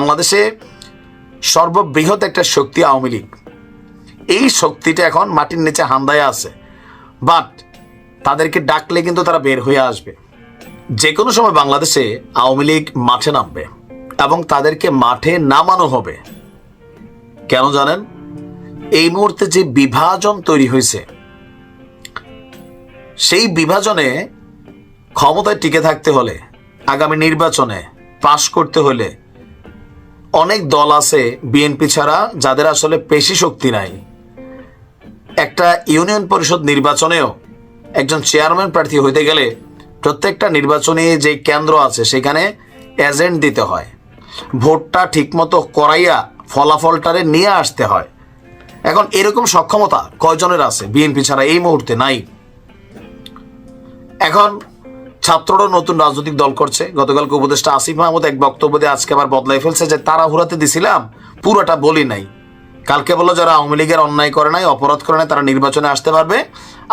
বাংলাদেশে সর্ববৃহৎ একটা শক্তি আওয়ামী লীগ। এই শক্তিটা এখন মাটির নিচে হান্দায় আছে। বাট তাদেরকে ডাকলে কিন্তু তারা বের হয়ে আসবে। যে কোনো সময় বাংলাদেশে আওয়ামী লীগ মাঠে নামবে এবং তাদেরকে মাঠে নামানো হবে। কেন জানেন? এই মুহূর্তে যে বিভাজন তৈরি হয়েছে, সেই বিভাজনে ক্ষমতায় টিকে থাকতে হলে, আগামী নির্বাচনে পাশ করতে হলে অনেক দল আছে বিএনপি ছাড়া যাদের আসলে পেশি শক্তি নাই। একটা ইউনিয়ন পরিষদ নির্বাচনেও একজন চেয়ারম্যান প্রার্থী হইতে গেলে প্রত্যেকটা নির্বাচনী যে কেন্দ্র আছে সেখানে এজেন্ট দিতে হয়। ভোটটা ঠিকমতো করাইয়া ফলাফলটারে নিয়ে আসতে হয়। এখন এরকম সক্ষমতা কয়জনের আছে? বিএনপি ছাড়া এই মুহূর্তে নাই। এখন ছাত্ররা নতুন রাজনৈতিক দল করছে। গতকালকে উপদেষ্টা আসিফ মাহমুদ এক বক্তব্য দিয়ে আজকে আবার বদলাই ফেলছে যে তারা হুরাতে দিছিলাম, পুরোটা বলি নাই। কালকে বলল যারা আওয়ামী লীগের অন্যায় করে নাই, অপরাধ করে নাই, তারা নির্বাচনে আসতে পারবে।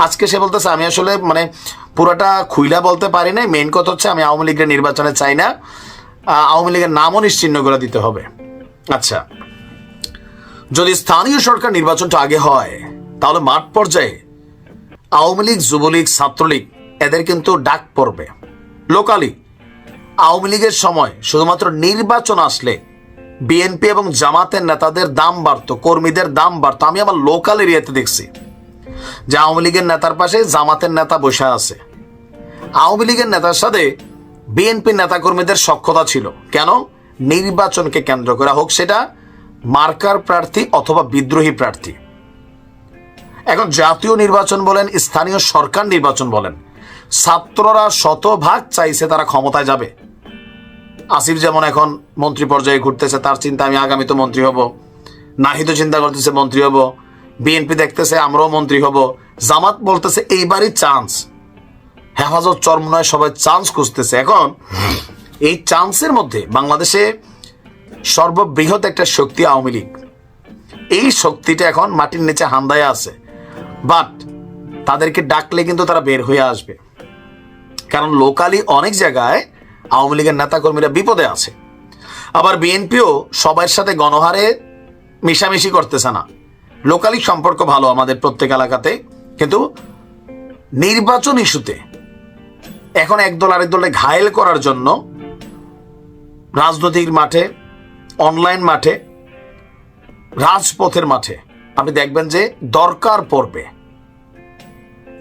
আজকে সে বলতেছে, আমি আসলে মানে পুরোটা খুইলা বলতে পারি নাই। মেইন কথা হচ্ছে আমি আওয়ামী লীগের নির্বাচনে চাই না। আওয়ামী লীগের নামও নিশ্চিহ্ন করে দিতে হবে। আচ্ছা যদি স্থানীয় সরকার নির্বাচনটা আগে হয়, তাহলে মাঠ পর্যায়ে আওয়ামী লীগ, যুবলীগ, ছাত্রলীগ এদের কিন্তু ডাক পড়বে। লোকালি আওয়ামী লীগের সময় শুধুমাত্র নির্বাচন আসলে বিএনপি এবং জামাতের নেতাদের দাম বাড়তো, কর্মীদের দাম বাড়তো। আমি আমার লোকাল এরিয়াতে দেখছি যে আওয়ামী লীগের নেতার পাশে জামাতের নেতা বসে আছে। আওয়ামী লীগের নেতার সাথে বিএনপি নেতাকর্মীদের সক্ষতা ছিল। কেন? নির্বাচনকে কেন্দ্র করে হোক সেটা মার্কার প্রার্থী অথবা বিদ্রোহী প্রার্থী। এখন জাতীয় নির্বাচন বলেন, স্থানীয় সরকার নির্বাচন বলেন। ছাত্ররা শতভাগ চাইছে তারা ক্ষমতায় যাবে। আসিফ যেমন এখন মন্ত্রী পর্যায়ে ঘুরতেছে, তার চিন্তা, আমি আগামীতে মন্ত্রী হব। নাহিদ চিন্তা করতেছে, মন্ত্রী হব। বিএনপি দেখতেছে, আমরাও মন্ত্রী হব। জামাত বলতেছে, এইবারই চান্স হেফাজত চরমনায় সবাই চান্স খুঁজতেছে। এখন এই চান্সের মধ্যে বাংলাদেশে সর্ববৃহৎ একটা শক্তি আওয়ামী লীগ। এই শক্তিটা এখন মাটির নিচে হান্দায় আছে। বাট তাদেরকে ডাকলে কিন্তু তারা বের হয়ে আসবে। কারণ লোকালি অনেক জায়গায় আওয়ামী লীগের নেতাকর্মীরা বিপদে আছে। আবার বিএনপিও সবার সাথে গণহারে মিশামিশি করতেছে না। লোকালি সম্পর্ক ভালো আমাদের প্রত্যেক এলাকাতে, কিন্তু নির্বাচন ইস্যুতে এখন একদল আরেক দলে ঘায়েল করার জন্য রাজনৈতিক মাঠে অনলাইন মাঠে, রাজপথের মাঠে আপনি দেখবেন যে দরকার পড়বে।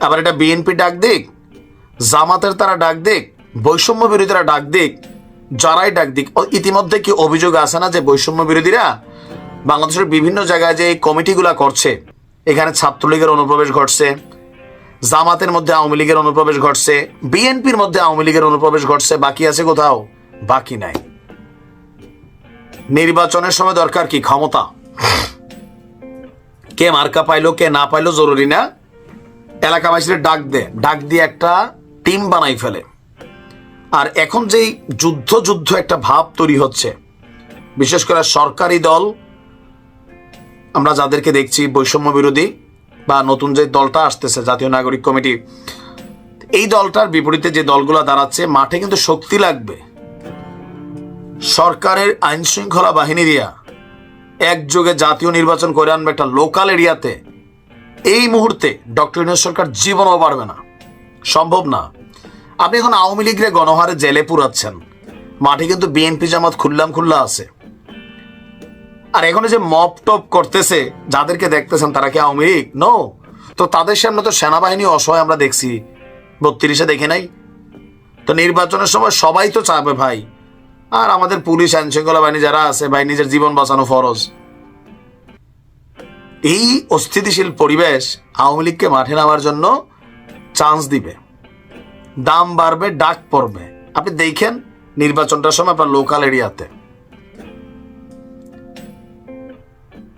আবার এটা বিএনপি ডাক দিক জামাতের তারা ডাক দিক, বৈষম্য বিরোধীরা ডাক দিক, যারাই ডাক দিক ইতিমধ্যে কি অভিযোগ আছে না যে বৈষম্য বিরোধীরা? বাংলাদেশের বিভিন্ন জায়গায় যে এই কমিটিগুলা করছে, এখানে ছাত্রলীগের অনুপ্রবেশ ঘটছে, জামাতের মধ্যে আওয়ামী লীগের অনুপ্রবেশ ঘটছে, বিএনপির মধ্যে আওয়ামী লীগের অনুপ্রবেশ ঘটছে, বাকি আছে কোথাও? বাকি নাই। নির্বাচনের সময় দরকার কি ক্ষমতা? কে মার্কা পাইলো, কে না পাইলো জরুরি না? এলাকাবাসীরা ডাক দে, ডাক দিয়ে একটা টিম বানাই ফেলে। আর এখন যেই যুদ্ধ যুদ্ধ একটা ভাব তৈরি হচ্ছে, বিশেষ করে সরকারি দল, আমরা যাদেরকে দেখছি বৈষম্য বিরোধী বা নতুন যে দলটা আসতেছে, জাতীয় নাগরিক কমিটি, এই দলটার বিপরীতে যে দলগুলো দাঁড়াচ্ছে, মাঠে কিন্তু শক্তি লাগবে। সরকারের আইন শৃঙ্খলা বাহিনী দিয়া একযোগে জাতীয় নির্বাচন করে আনবে একটা লোকাল এরিয়াতে এই মুহূর্তে ডক্টর ইউনুস সরকার জীবনও পারবে না। সম্ভব না। আপনি এখন আওয়ামী লীগের গণহারে জেলে পুরাচ্ছেন। মাঠে কিন্তু বিএনপি জামাত খুল্লাম খুল্লা আছে। আর এখন যে মপ টপ করতেছে, যাদেরকে দেখতেছেন তারা কি আওয়ামী লীগ? নো তো তাদের সামনে তো সেনাবাহিনী অসহায় আমরা দেখছি। বত্রিশে দেখে নাই। তো নির্বাচনের সময় সবাই তো চাবে ভাই। আর আমাদের পুলিশ আইন শৃঙ্খলা বাহিনী যারা আছে, ভাই, নিজের জীবন বাঁচানো ফরজ। এই অস্থিতিশীল পরিবেশ আওয়ামী লীগকে মাঠে নামার জন্য চান্স দিবে। দাম বাড়বে, ডাক পড়বে। আপনি দেখেন নির্বাচনটার সময় আপনার লোকাল এরিয়াতে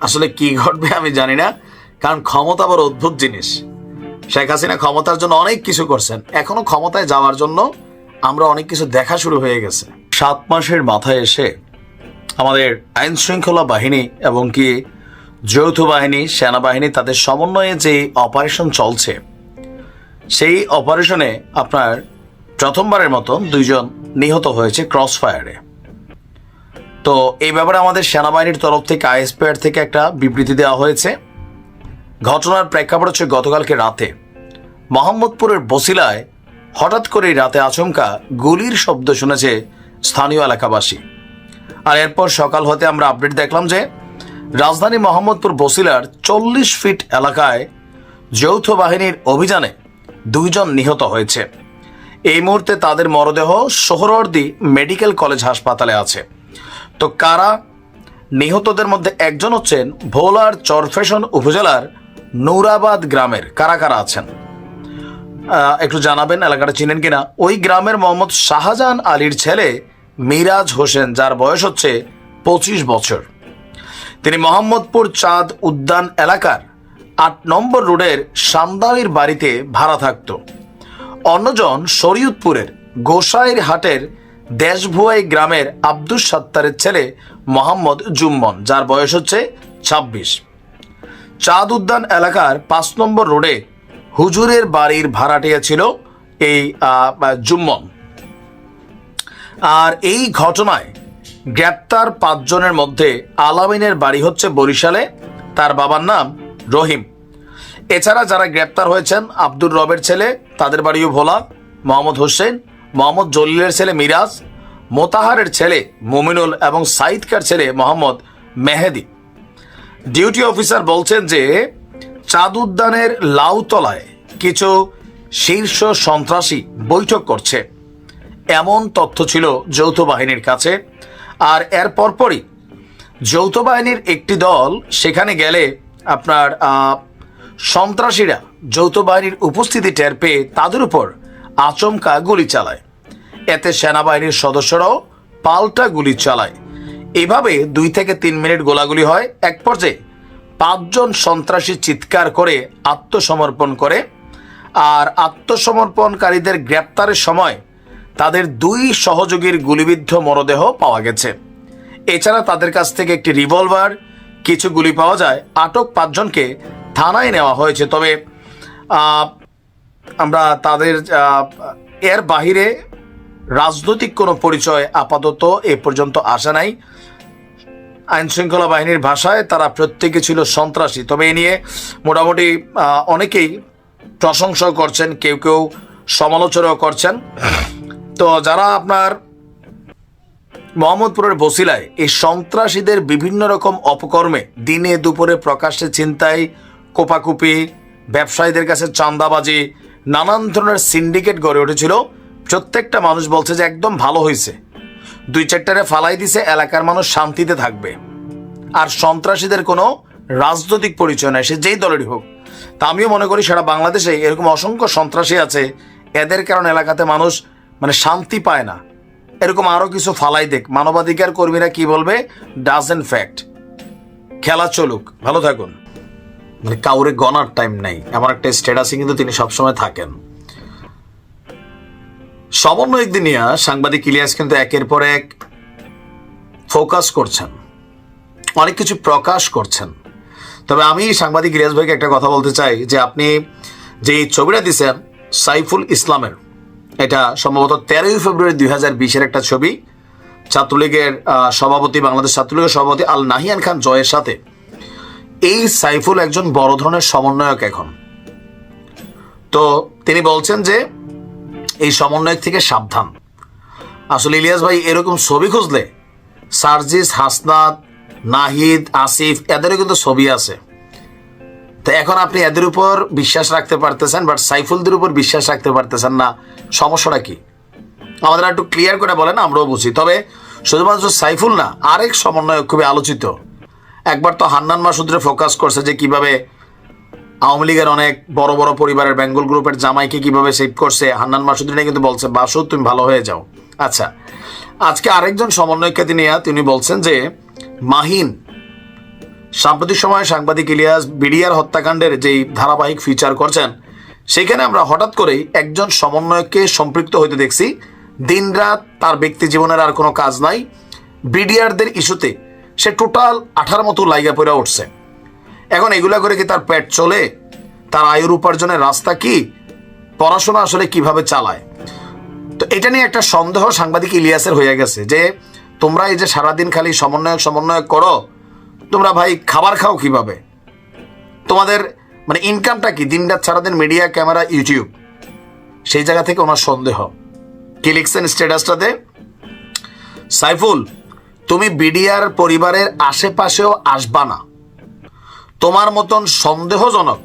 আসলে কি ঘটবে আমি জানি না, কারণ ক্ষমতা আবার অদ্ভুত জিনিস। শেখ হাসিনা ক্ষমতার জন্য অনেক কিছু করছেন। এখনও ক্ষমতায় যাওয়ার জন্য আমরা অনেক কিছু দেখা শুরু হয়ে গেছে। সাত মাসের মাথায় এসে আমাদের আইন শৃঙ্খলা বাহিনী এবং কি যৌথ বাহিনী, সেনাবাহিনী, তাদের সমন্বয়ে যে অপারেশন চলছে সেই অপারেশনে আপনার প্রথমবারের মতো দুইজন নিহত হয়েছে ক্রস ফায়ারে তো এই ব্যাপারে আমাদের সেনাবাহিনীর তরফ থেকে আইএসপিআর থেকে একটা বিবৃতি দেওয়া হয়েছে। ঘটনার প্রেক্ষাপট হচ্ছে গতকালকে রাতে। মোহাম্মদপুরের বসিলায় হঠাৎ করেই রাতে আচমকা গুলির শব্দ শুনেছে স্থানীয় এলাকাবাসী। আর এরপর সকাল হতে আমরা আপডেট দেখলাম যে রাজধানী মোহাম্মদপুর বসিলার চল্লিশ ফিট এলাকায় যৌথ বাহিনীর অভিযানে দুইজন নিহত হয়েছে। এই মুহূর্তে তাদের মরদেহ সোহরওয়ার্দী মেডিকেল কলেজ হাসপাতালে আছে। তো কারা নিহতদের মধ্যে একজন হচ্ছেন ভোলার চরফেশন উপজেলার নৌরাবাদ গ্রামের। কারা কারা আছেন? একটু জানাবেন, এলাকাটা চিনেন কিনা? ওই গ্রামের মোহাম্মদ শাহজাহান আলীর ছেলে মিরাজ হোসেন, যার বয়স হচ্ছে পঁচিশ বছর। তিনি মোহাম্মদপুর চাঁদ উদ্যান এলাকার আট নম্বর রোডের সান্দাইর বাড়িতে ভাড়া থাকত। অন্যজন শরীয়তপুরের গোসাইর হাটের দেশভুয়াই গ্রামের আব্দুস সাত্তারের ছেলে মোহাম্মদ জুম্মন, যার বয়স হচ্ছে ছাব্বিশ। চাঁদ উদ্যান এলাকার পাঁচ নম্বর রোডে হুজুরের বাড়ির ভাড়াটিয়া ছিল এই জুম্মন। আর এই ঘটনায় গ্রেপ্তার পাঁচজনের মধ্যে আলামিনের বাড়ি হচ্ছে বরিশালে। তার বাবার নাম রহিম। এছাড়া যারা গ্রেপ্তার হয়েছেন, আব্দুর রবের ছেলে, তাদের বাড়িও ভোলা, মোহাম্মদ হোসেন, মোহাম্মদ জলিলের ছেলে মিরাজ, মোতাহারের ছেলে মুমিনুল এবং সাইদকার ছেলে মোহাম্মদ মেহেদি। ডিউটি অফিসার বলছেন যে চাঁদ উদ্যানের লাউতলায় কিছু শীর্ষ সন্ত্রাসী বৈঠক করছে। এমন তথ্য ছিল যৌথ বাহিনীর কাছে। আর এর পরপরই যৌথ বাহিনীর একটি দল সেখানে গেলে আপনার সন্ত্রাসীরা যৌথ বাহিনীর উপস্থিতি টের পেয়ে তাদের উপর আচমকা গুলি চালায়। এতে সেনাবাহিনীর সদস্যরাও পাল্টা গুলি চালায়। এভাবে দুই থেকে তিন মিনিট গোলাগুলি হয়। এক পর্যায়ে পাঁচজন সন্ত্রাসী চিৎকার করে আত্মসমর্পণ করে আর আত্মসমর্পণকারীদের গ্রেপ্তারের সময় তাদের দুই সহযোগীর গুলিবিদ্ধ মরদেহ পাওয়া গেছে। এছাড়া তাদের কাছ থেকে একটি রিভলভার কিছু গুলি পাওয়া যায়, আটক পাঁচজনকে থানায় নেওয়া হয়েছে। তবে আমরা তাদের এর বাহিরে রাজনৈতিক কোনো পরিচয় আপাতত এ পর্যন্ত আসা নাই। আইনশৃঙ্খলা বাহিনীর ভাষায় তারা প্রত্যেকে ছিল সন্ত্রাসী। তবে এ নিয়ে মোটামুটি অনেকেই প্রশংসাও করছেন, কেউ কেউ সমালোচনাও করছেন। তো যারা আপনার মোহাম্মদপুরের বসিলায় এই সন্ত্রাসীদের বিভিন্ন রকম অপকর্মে দিনে দুপুরে প্রকাশ্যে চিন্তায় কোপাকুপি, ব্যবসায়ীদের কাছে চাঁদাবাজি, নানান ধরনের সিন্ডিকেট গড়ে উঠেছিল। প্রত্যেকটা মানুষ বলছে যে একদম ভালো হয়েছে দুই চারটারে ফালাই দিছে, এলাকার মানুষ শান্তিতে থাকবে। আর সন্ত্রাসীদের কোনো রাজনৈতিক পরিচয় নেই, সে যেই দলেরই হোক। তা আমিও মনে করি সারা বাংলাদেশে এরকম অসংখ্য সন্ত্রাসী আছে, এদের কারণে এলাকাতে মানুষ মানে শান্তি পায় না। এরকম আরও কিছু ফালাই দেখ। মানবাধিকার কর্মীরা কি বলবে? ডাজেন্ট ফ্যাক্ট খেলা চলুক। ভালো থাকুন। মানে কাউরে গনার টাইম নাই। আমার একটা স্ট্যাটাসে কিন্তু তিনি সবসময় থাকেন। সমন্বয়ক দিনিয়া সাংবাদিক ইলিয়াস কিন্তু একের পর এক ফোকাস করছেন। অনেক কিছু প্রকাশ করছেন। তবে আমি সাংবাদিক ইলিয়াস ভাইকে একটা কথা বলতে চাই যে আপনি যে ছবিটা দিছেন, সাইফুল ইসলামের এটা সম্ভবত তেরোই ফেব্রুয়ারি দুই হাজার বিশের একটা ছবি। ছাত্রলীগের সভাপতি, বাংলাদেশ ছাত্রলীগের সভাপতি আল নাহিয়ান খান জয়ের সাথে। এই সাইফুল একজন বড় ধরনের সমন্বয়ক এখন। তো তিনি বলছেন যে, এই সমন্বয়ক থেকে সাবধান। আসলে ইলিয়াস ভাই, এরকম ছবি খুঁজলে সার্জিস, হাসনাত, নাহিদ, আসিফ, এদেরও কিন্তু ছবি আছে। তো এখন আপনি এদের উপর বিশ্বাস রাখতে পারতেছেন বাট সাইফুলদের উপর বিশ্বাস রাখতে পারতেছেন না। সমস্যাটা কি? আমাদের একটু ক্লিয়ার করে বলেন, আমরাও বুঝি। তবে শুধুমাত্র সাইফুল না, আরেক সমন্বয়ক খুবই আলোচিত। একবার তো হান্নান মাসুদরে ফোকাস করছে যে কীভাবে আওয়ামী লীগের অনেক বড় বড় পরিবারের বেঙ্গল গ্রুপের জামাইকে কীভাবে সেভ করছে। হান্নান মাসুদিনে কিন্তু বলছে, বাসু, তুমি ভালো হয়ে যাও। আচ্ছা আজকে আরেকজন সমন্বয়কে তিনি তিনি বলছেন যে মাহিন সাম্প্রতিক সময়ে সাংবাদিক ইলিয়াস বিডিআর হত্যাকাণ্ডের যেই ধারাবাহিক ফিচার করছেন, সেখানে আমরা হঠাৎ করেই একজন সমন্বয়ককে সম্পৃক্ত হইতে দেখছি। দিনরাত তার ব্যক্তি জীবনের আর কোনো কাজ নাই। বিডিআরদের ইস্যুতে সে টোটাল আঠার মতো লাইগা পড়ে উঠছে। এখন এগুলা করে কি তার পেট চলে? তার আয়ুর উপার্জনের রাস্তা কি? পড়াশোনা আসলে কীভাবে চালায়? তো এটা নিয়ে একটা সন্দেহ সাংবাদিক ইলিয়াসের হয়ে গেছে যে, তোমরা এই যে সারাদিন খালি সমন্বয়ক সমন্বয়ক করো তোমরা ভাই খাবার খাও কীভাবে? তোমাদের মানে ইনকামটা কি? দিনরাত, সারাদিন মিডিয়া ক্যামেরা ইউটিউব সেই জায়গা থেকে ওনার সন্দেহ। কি লিখছেন স্ট্যাটাসটাতে সাইফুল, তুমি বিডিআর পরিবারের আশেপাশেও আসবা না। তোমার মতন সন্দেহজনক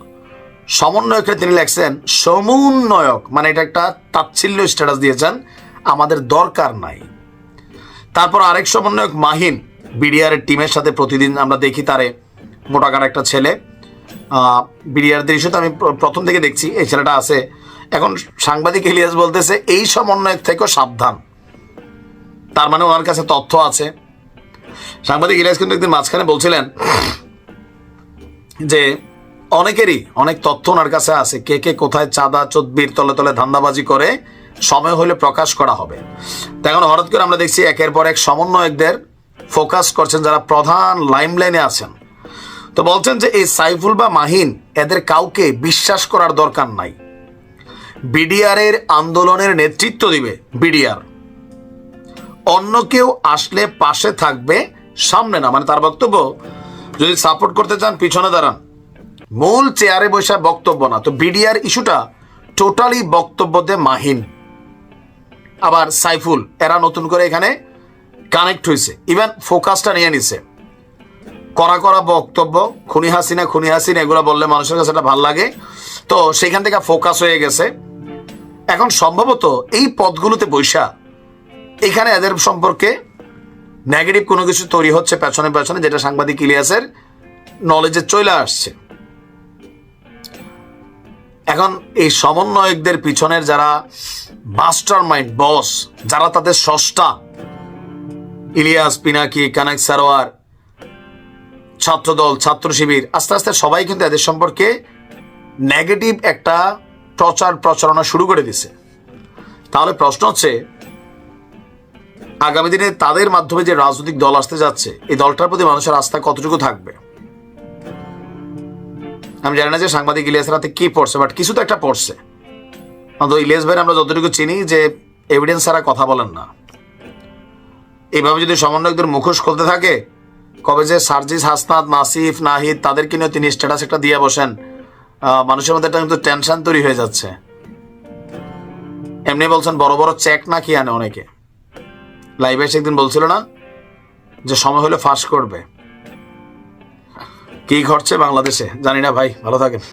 সমন্বয়কে তিনি লেখছেন, সমন্বয়ক মানে এটা একটা তাচ্ছিল্য স্ট্যাটাস দিয়েছেন, আমাদের দরকার নাই। তারপর আরেক সমন্বয়ক, মাহিন বিডিআর টিমের সাথে প্রতিদিন আমরা দেখি তারে মোটাকার একটা ছেলে। বিডিআর ইস্যুতে আমি প্রথম থেকে দেখছি, এই ছেলেটা আছে। এখন সাংবাদিক ইলিয়াস বলতেছে, এই সমন্বয়ক থেকেও সাবধান। তার মানে ওনার কাছে তথ্য আছে। সাংবাদিক ইলিয়াস কিন্তু একদিন মাঝখানে বলছিলেন যে, অনেকেরই অনেক তথ্য ওনার কাছে আছে। কে কে কোথায় চাঁদা চোদ্বির তলে তলে ধান্দাবাজি করে সময় হলে প্রকাশ করা হবে। তো এখন হঠাৎ করে আমরা দেখছি একের পর এক সমন্বয়কদের ফোকাস করছেন যারা প্রধান লাইমলাইনে আছেন। তো বলছেন যে এই সাইফুল বা মাহিন, এদের কাউকে বিশ্বাস করার দরকার নাই। বিডিআর এর আন্দোলনের নেতৃত্ব দিবে বিডিআর। অন্য কেউ আসলে পাশে থাকবে সামনে না। মানে তার বক্তব্য, যদি সাপোর্ট করতে চান, পিছনে দাঁড়ান। মূল চেয়ারে বসে বক্তব্য না। তো বিডিআর ইস্যুটা টোটালি বক্তব্যতে মাহিন। আবার সাইফুল, এরা নতুন করে এখানে কানেক্ট হয়েছে ইভেন ফোকাসটা নিয়ে নিছে। করা করা বক্তব্য, খুনি হাসিনা খুনি হাসিনা, এগুলো বললে মানুষের কাছে এটা ভালো লাগে। তো সেখান থেকে ফোকাস হয়ে গেছে। এখন সম্ভবত এই পদগুলোতে বৈশা এখানে এদের সম্পর্কে নেগেটিভ কোনো কিছু তৈরি হচ্ছে পেছনে পেছনে, যেটা সাংবাদিক ইলিয়াসের নলেজে চলে আসছে। এখন এই সমন্বয়কদের পিছনের যারা মাস্টার মাইন্ড বস যারা তাদের স্রষ্টা ইলিয়াস, পিনাকি কানাক সারোয়ার, ছাত্রদল, ছাত্র শিবির, আস্তে আস্তে সবাই কিন্তু এদের সম্পর্কে নেগেটিভ একটা প্রচার প্রচারণা শুরু করে দিছে তাহলে প্রশ্ন হচ্ছে, আগামী দিনে তাদের মাধ্যমে যে রাজনৈতিক দল আসতে যাচ্ছে, এই দলটার প্রতি মানুষের আস্থা কতটুকু থাকবে? আমি জানি না যে সাংবাদিক ইলিয়াসের হাতে কি পড়ছে বাট কিছু তো একটা পড়ছে। অন্তত ইলিয়াস ভাই আমরা যতটুকু চিনি যে এভিডেন্স ছাড়া কথা বলেন না। এইভাবে যদি সমন্বয়কদের মুখোশ খুলতে থাকে, কবে যে সার্জিস, হাসনাত নাসিফ নাহিদ, তাদেরকে নিয়ে তিনি স্ট্যাটাস একটা দিয়ে বসেন মানুষের মধ্যে একটা কিন্তু টেনশন তৈরি হয়ে যাচ্ছে। এমনি বলছেন, বড় বড় চেক না কি আনে অনেকে। লাইভে এসে একদিন বলছিল না যে সময় হলে ফাঁস করবে। কি ঘটছে বাংলাদেশে? জানি না ভাই, ভালো থাকেন।